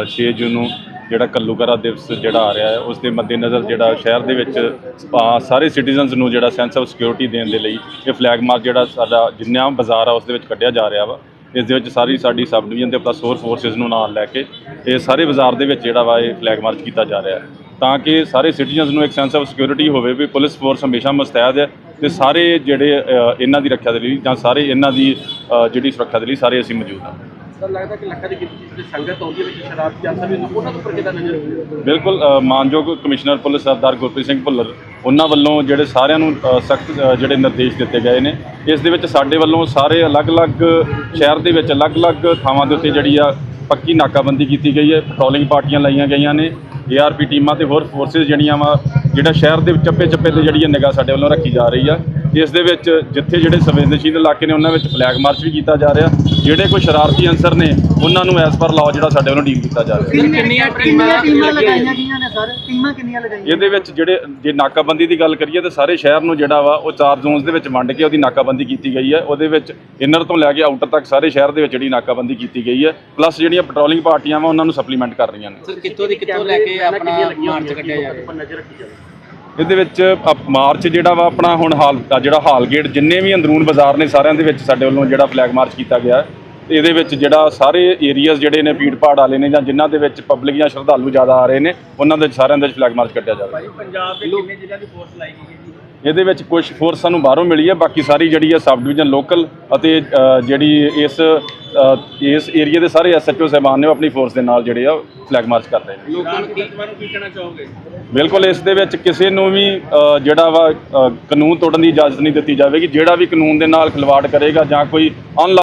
6 ਜੂਨ ਨੂੰ ਜਿਹੜਾ ਕੱਲੂਕਰਾ ਦਿਵਸ ਜਿਹੜਾ ਆ ਰਿਹਾ ਹੈ, ਉਸ ਦੇ ਮੱਦੇਨਜ਼ਰ ਜਿਹੜਾ ਸ਼ਹਿਰ ਦੇ ਵਿੱਚ ਸਾਰੇ ਸਿਟੀਜ਼ਨਸ ਨੂੰ ਜਿਹੜਾ ਸੈਂਸ ਆਫ ਸਿਕਿਉਰਿਟੀ ਦੇਣ ਦੇ ਲਈ ਇਹ ਫਲੈਗ ਮਾਰਚ ਜਿਹੜਾ ਸਾਡਾ ਜਿੰਨਾ ਬਾਜ਼ਾਰ ਆ, ਉਸ ਦੇ ਵਿੱਚ ਕੱਢਿਆ ਜਾ ਰਿਹਾ ਵਾ। ਇਸ ਦੇ ਵਿੱਚ ਸਾਰੀ ਸਾਡੀ ਸਬ ਡਿਵੀਜ਼ਨ ਤੇ ਪਲੱਸ ਹੋਰ ਫੋਰਸਿਸ ਨੂੰ ਨਾਲ ਲੈ ਕੇ ਇਹ ਸਾਰੇ ਬਾਜ਼ਾਰ ਦੇ ਵਿੱਚ ਜਿਹੜਾ ਵਾ ਇਹ ਫਲੈਗ ਮਾਰਚ ਕੀਤਾ ਜਾ ਰਿਹਾ ਹੈ। ਤਾਂ ਕਿ ਸਾਰੇ ਸਿਟੀਜ਼ਨਸ ਨੂੰ ਇੱਕ ਸੈਂਸ ਆਫ ਸਿਕਿਉਰਿਟੀ ਹੋਵੇ ਵੀ ਪੁਲਿਸ ਫੋਰਸ ਹਮੇਸ਼ਾ ਮੁਸਤੈਦ ਹੈ ਤੇ ਸਾਰੇ ਜਿਹੜੇ ਇਹਨਾਂ ਦੀ ਰੱਖਿਆ ਦੇ ਲਈ ਜਾਂ ਸਾਰੇ ਇਹਨਾਂ ਦੀ ਜਿਹੜੀ ਸੁਰੱਖਿਆ ਦੇ ਲਈ ਸਾਰੇ ਅਸੀਂ ਮੌਜੂਦ ਹਾਂ। ਸਰ ਲੱਗਦਾ ਕਿ ਲੱਖਾਂ ਦੀ ਗਿਣਤੀ ਜਿਹੜੇ ਸੰਗਤ ਆਉਂਦੀ ਹੈ ਵਿੱਚ ਸ਼ਰਾਬ ਦੀ ਅਸਰ ਵੀ ਉਹਨਾਂ ਉੱਪਰ ਕਿੱਦਾਂ ਨਜ਼ਰ ਬਿਲਕੁਲ ਮਾਨਯੋਗ ਕਮਿਸ਼ਨਰ ਪੁਲਿਸ ਸਰਦਾਰ ਗੁਰਪ੍ਰੀਤ ਸਿੰਘ ਭੁੱਲਰ, ਉਹਨਾਂ ਵੱਲੋਂ ਜਿਹੜੇ ਸਾਰਿਆਂ ਨੂੰ ਸਖਤ ਜਿਹੜੇ ਨਿਰਦੇਸ਼ ਦਿੱਤੇ ਗਏ ਨੇ, ਇਸ ਦੇ ਵਿੱਚ ਸਾਡੇ ਵੱਲੋਂ ਸਾਰੇ ਅਲੱਗ-ਅਲੱਗ ਸ਼ਹਿਰ ਦੇ ਵਿੱਚ ਅਲੱਗ-ਅਲੱਗ ਥਾਵਾਂ ਦੇ ਉੱਤੇ ਜਿਹੜੀ ਆ ਪੱਕੀ ਨਾਕਾਬੰਦੀ ਕੀਤੀ ਗਈ ਹੈ ਪੈਟਰੋਲਿੰਗ ਪਾਰਟੀਆਂ ਲਾਈਆਂ ਗਈਆਂ ਨੇ ਏਆਰਪੀ ਟੀਮਾਂ ਤੇ ਹੋਰ ਫੋਰਸਿਸ ਜਿਹੜੀਆਂ ਵਾ, ਜਿਹੜਾ ਸ਼ਹਿਰ ਦੇ ਚੱਪੇ-ਚੱਪੇ ਤੇ ਜਿਹੜੀ ਨਿਗਾਹ ਸਾਡੇ ਵੱਲੋਂ ਰੱਖੀ ਜਾ ਰਹੀ ਆ। ਇਸ ਦੇ ਵਿੱਚ ਜਿੱਥੇ ਜਿਹੜੇ ਸੰਵੇਦਨਸ਼ੀਲ ਇਲਾਕੇ ਨੇ ਉਹਨਾਂ ਵਿੱਚ ਫਲੈਗ ਮਾਰਚ ਵੀ ਕੀਤਾ ਜਾ ਰਿਹਾ। ਜਿਹੜੇ ਕੋਈ ਸ਼ਰਾਰਤੀ ਅਨਸਰ ਨੇ ਉਹਨਾਂ ਨੂੰ ਐਸ ਪਰ ਲਾਅ ਜਿਹੜਾ ਸਾਡੇ ਵੱਲੋਂ ਡੀਲ ਕੀਤਾ ਜਾ ਰਿਹਾ। ਕਿੰਨੀਆਂ ਕਿੰਨੀਆਂ ਟੀਮਾਂ ਲਗਾਈਆਂ ਗਈਆਂ ਨੇ ਸਰ? ਟੀਮਾਂ ਕਿੰਨੀਆਂ ਲਗਾਈਆਂ ਇਹਦੇ ਵਿੱਚ ਜਿਹੜੇ ਜੇ ਨਾਕਾਬੰਦੀ ਦੀ ਗੱਲ ਕਰੀਏ ਤਾਂ ਸਾਰੇ ਸ਼ਹਿਰ ਨੂੰ ਜਿਹੜਾ ਵਾ ਉਹ ਚਾਰ ਜ਼ੋਨਸ ਦੇ ਵਿੱਚ ਵੰਡ ਕੇ ਉਹਦੀ ਨਾਕਾਬੰਦੀ ਕੀਤੀ ਗਈ ਹੈ। ਉਹਦੇ ਵਿੱਚ ਇਨਰ ਤੋਂ ਲੈ ਕੇ ਆਊਟਰ ਤੱਕ ਸਾਰੇ ਸ਼ਹਿਰ ਦੇ ਵਿੱਚ ਜਿਹੜੀ ਨਾਕਾਬੰਦੀ ਕੀਤੀ ਗਈ ਹੈ। ਪਲੱਸ ਜਿਹੜੀਆਂ ਪੈਟਰੋਲਿੰਗ ਪਾਰਟੀਆਂ ਵਾ ਉਹਨਾਂ ਨੂੰ ਸਪਲੀਮੈਂਟ ਕਰ ਰਹੀਆਂ ਨੇ। ਸਰ ਕਿੱਥੋਂ ਦੀ ਕਿੱਥੋਂ ਲੈ ਕੇ ਆਪਣਾ ਮਾਰਚ ਕੱਢਿਆ ਰੱਖੀ ਜਾਵੇ। ਇਹਦੇ ਵਿੱਚ ਅਪ- ਮਾਰਚ ਜਿਹੜਾ ਵਾ ਆਪਣਾ ਹੁਣ ਹਾਲ ਜਿਹੜਾ ਹਾਲ ਗੇਟ ਜਿੰਨੇ ਵੀ ਅੰਦਰੂਨ ਬਾਜ਼ਾਰ ਨੇ ਸਾਰਿਆਂ ਦੇ ਵਿੱਚ ਸਾਡੇ ਵੱਲੋਂ ਜਿਹੜਾ ਫਲੈਗ ਮਾਰਚ ਕੀਤਾ ਗਿਆ ਹੈ। ਇਹਦੇ ਵਿੱਚ ਜਿਹੜਾ ਸਾਰੇ ਏਰੀਆਜ਼ ਜਿਹੜੇ ਨੇ, ਭੀੜ ਭਾੜ ਵਾਲੇ ਨੇ ਜਾਂ ਜਿਨ੍ਹਾਂ ਦੇ ਵਿੱਚ ਪਬਲਿਕ ਜਾਂ ਸ਼ਰਧਾਲੂ ਜ਼ਿਆਦਾ ਆ ਰਹੇ ਨੇ, ਉਹਨਾਂ ਦੇ ਸਾਰਿਆਂ ਦੇ ਵਿੱਚ ਫਲੈਗ ਮਾਰਚ ਕੱਢਿਆ ਜਾਵੇ ਪੰਜਾਬ ਦੇ ਕਿੰਨੇ ਜ਼ਿਲ੍ਹਿਆਂ ਦੀ ਫੋਰਸ ਲਾਈ ਗਈ ਹੈ ਇਹਦੇ ਵਿੱਚ ਕੁਝ ਫੋਰਸ ਸਾਨੂੰ ਬਾਹਰੋਂ ਮਿਲੀ ਹੈ ਬਾਕੀ ਸਾਰੀ ਜਿਹੜੀ ਹੈ ਸਬ ਡਿਵੀਜ਼ਨ ਲੋਕਲ ਅਤੇ ਜਿਹੜੀ ਇਸ ਇਸ ਏਰੀਆ ਦੇ ਸਾਰੇ ਐਸਐਚਓ ਸਾਹਿਬਾਨ ਨੇ ਆਪਣੀ ਫੋਰਸ ਦੇ ਨਾਲ ਜਿਹੜੇ ਆ ਫਲੈਗ ਮਾਰਚ ਕਰ ਰਹੇ ਨੇ। ਲੋਕਾਂ ਨੂੰ ਕੀ ਕਹਿਣਾ ਚਾਹੋਗੇ? ਬਿਲਕੁਲ ਇਸ ਦੇ ਵਿੱਚ ਕਿਸੇ ਨੂੰ ਵੀ ਜਿਹੜਾ ਵਾ ਕਾਨੂੰਨ ਤੋੜਨ ਦੀ ਇਜਾਜ਼ਤ ਨਹੀਂ ਦਿੱਤੀ ਜਾਵੇਗੀ। ਜਿਹੜਾ ਵੀ ਕਾਨੂੰਨ ਦੇ ਨਾਲ ਖਿਲਵਾੜ ਕਰੇਗਾ ਜਾਂ ਕੋਈ ਅਨਲਾ